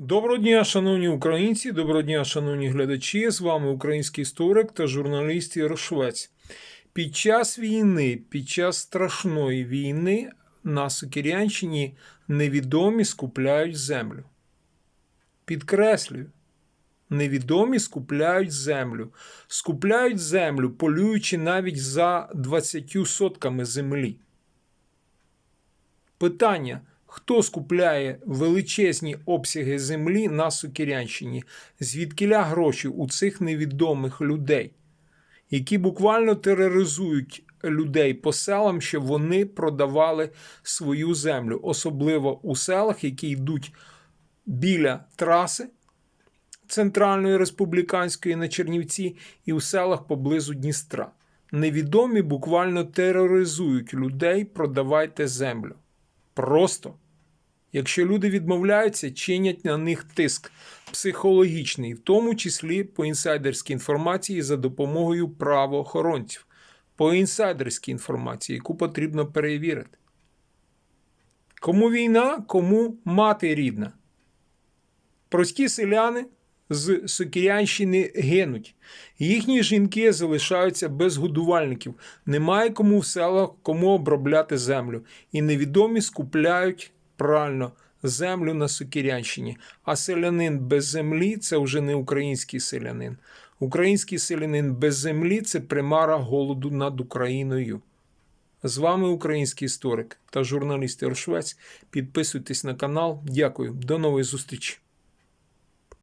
Доброго дня, шановні українці, доброго дня, шановні глядачі. З вами український історик та журналіст Ярошвець. Під час війни, під час страшної війни на Сокирянщині невідомі скупляють землю. Підкреслюю, невідомі скупляють землю. Скупляють землю, полюючи навіть за 20 сотками землі. Питання: хто скупляє величезні обсяги землі на Сокирянщині? Звідкиля гроші у цих невідомих людей, які буквально тероризують людей по селам, щоб вони продавали свою землю, особливо у селах, які йдуть біля траси центральної республіканської на Чернівці і у селах поблизу Дністра. Невідомі буквально тероризують людей, продавайте землю. Просто. Якщо люди відмовляються, чинять на них тиск психологічний, в тому числі по інсайдерській інформації за допомогою правоохоронців, по інсайдерській інформації, яку потрібно перевірити. Кому війна, кому мати рідна. Прості селяни з Сокірянщини гинуть. Їхні жінки залишаються без годувальників. Немає кому в селах кому обробляти землю. І невідомі скупляють правильно землю на Сокірянщині. А селянин без землі це вже не український селянин. Український селянин без землі це примара голоду над Україною. З вами український історик та журналіст Іршвець. Підписуйтесь на канал. Дякую. До нової зустрічі.